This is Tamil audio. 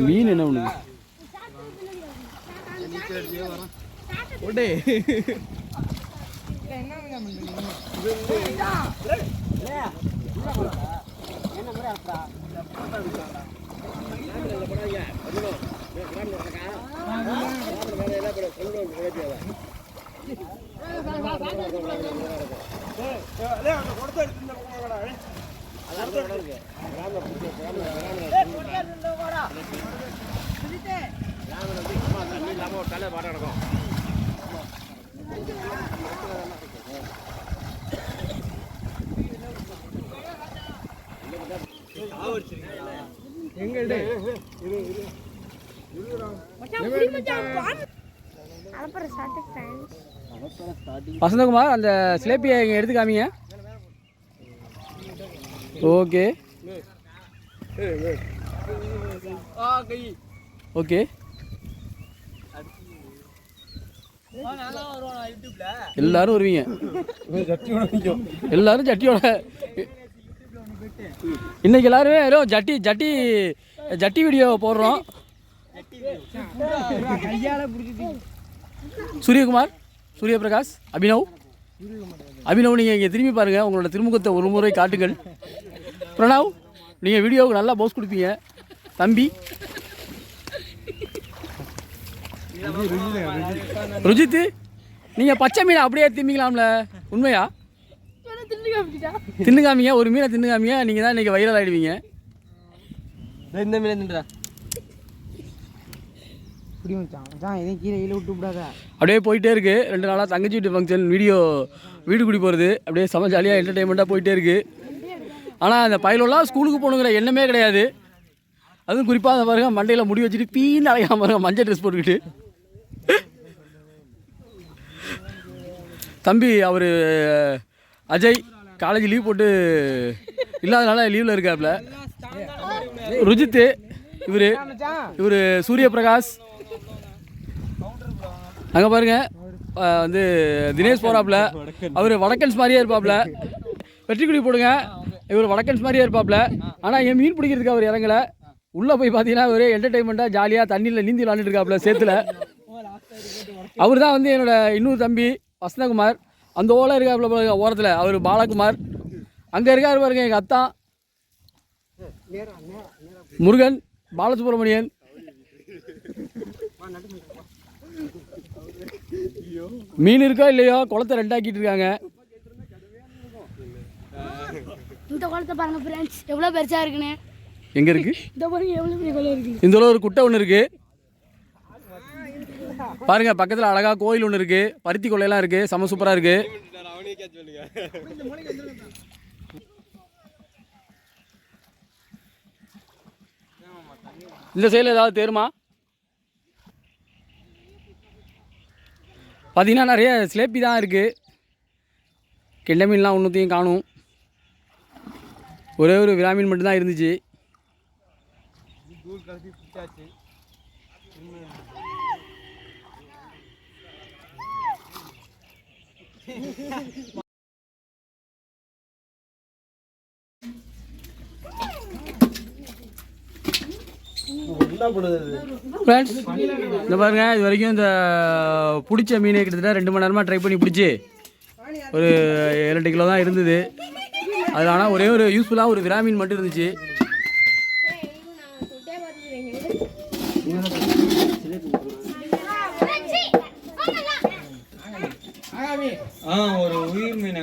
மீன் என்ன பண்ணுது ஒடே அப்புறம் சாப்பிட்டு ஃப்ரெண்ட்ஸ் வசந்தகுமார் அந்த சிலேப்பியை இங்கே எடுத்து காமிங்க. ஓகே ஓகே எல்லாரும் வருவீங்க. எல்லாரும் ஜட்டியோட. இன்னைக்கு எல்லாருமே ஏதோ ஜட்டி ஜட்டி ஜட்டி வீடியோ போடுறோம். சூரியகுமார் சூரியபிரகாஷ் அபினவ். அபினவ் நீங்கள் இங்கே திரும்பி பாருங்கள் உங்களோட திருமுகத்தை ஒரு முறை காட்டுங்கள். பிரணவ் நீங்கள் வீடியோவுக்கு நல்லா போஸ் கொடுப்பீங்க. தம்பி ருஜித் நீங்கள் பச்சை மீனை அப்படியே திம்பிக்கலாம்ல உண்மையா? தின்னு காமிங்க ஒரு மீனை தின்னு காமிங்க நீங்கள் தான் இன்றைக்கி வைரல் ஆகிடுவீங்க இந்த மீன் தின்றா. அப்படியே போயிட்டே இருக்கு. ரெண்டு நாளாக தங்கச்சி வீட்டு ஃபங்க்ஷன் வீடியோ வீடு குடி போகிறது அப்படியே செம ஜாலியாக என்டர்டைன்மெண்ட்டாக போயிட்டே இருக்கு. ஆனால் அந்த பயலெல்லாம் ஸ்கூலுக்கு போகணுங்கிற எண்ணமே கிடையாது. அதுவும் குறிப்பாக அந்த பாருங்க மண்டையில் முடி வச்சுட்டு பீன்னு அலையாம பாருங்க மஞ்சள் ட்ரெஸ் போட்டுக்கிட்டு. தம்பி அவர் அஜய் காலேஜ் லீவ் போட்டு இல்லாதனால லீவில் இருக்காப்புல ருஜித்து இவர் இவர் சூரியபிரகாஷ். அங்கே பாருங்கள் வந்து தினேஷ் போகிறாப்புல அவர் வடக்கன்ஸ் மாதிரியே இருப்பாப்புல வெற்றிக்குடி போடுங்க. இவர் வடக்கன்ஸ் மாதிரியே இருப்பாப்புல ஆனால் என் மீன் பிடிக்கிறதுக்கு அவர் இறங்கல. உள்ளே போய் பார்த்தீங்கன்னா ஒரே என்டர்டைன்மெண்ட்டாக ஜாலியாக தண்ணியில் நீந்தி விளாண்டுட்டு இருக்காப்புல சேத்துல. அவர் தான் வந்து என்னோட இன்னொரு தம்பி. வசந்தகுமார் அந்த ஓலை இருக்காப்புல பாருங்க ஓரத்தில் அவர் பாலகுமார். அங்கே இருக்காரு பாருங்க எங்கள் அத்தான் முருகன் பாலசுப்ரமணியன். மீன் இருக்கோ இல்லையோ? குளத்தை ரெண்டாக்கிட்டு இருக்காங்க. இந்த குளத்தை பாருங்க ஃப்ரெண்ட்ஸ் எவ்வளோ பெருசா இருக்குன்னு. எங்கே இருக்கு? இந்த பாருங்க எவ்வளோ பெரிய குளம் இருக்கு. இந்த உள்ள ஒரு குட்டை ஒன்று இருக்கு. பாருங்க பக்கத்தில் அழகா கோயில் ஒன்று இருக்கு. பருத்தி கொள்ளையெல்லாம் இருக்கு. செம சூப்பராக இருக்கு. இந்த சைடில் ஏதாவது தேருமா? பார்த்தீங்கன்னா நிறைய சிலேப்பி தான் இருக்குது கெண்டை மீன்லாம் ஒன்றுத்தையும் காணும். ஒரே ஒரு விராமீன் மட்டும்தான் இருந்துச்சு. ஃப்ரெண்ட்ஸ் இந்த பாருங்க இது வரைக்கும் இந்த பிடிச்ச மீனை கிட்டத்தட்ட ரெண்டு மணி நேரமாக ட்ரை பண்ணி பிடிச்சி ஒரு ஏழு எட்டு கிலோ தான் இருந்தது. அதில் ஆனால் ஒரே ஒரு யூஸ்ஃபுல்லாக ஒரு விராமீன் மட்டும் இருந்துச்சு. ஆ ஒரு உயிர் மீனை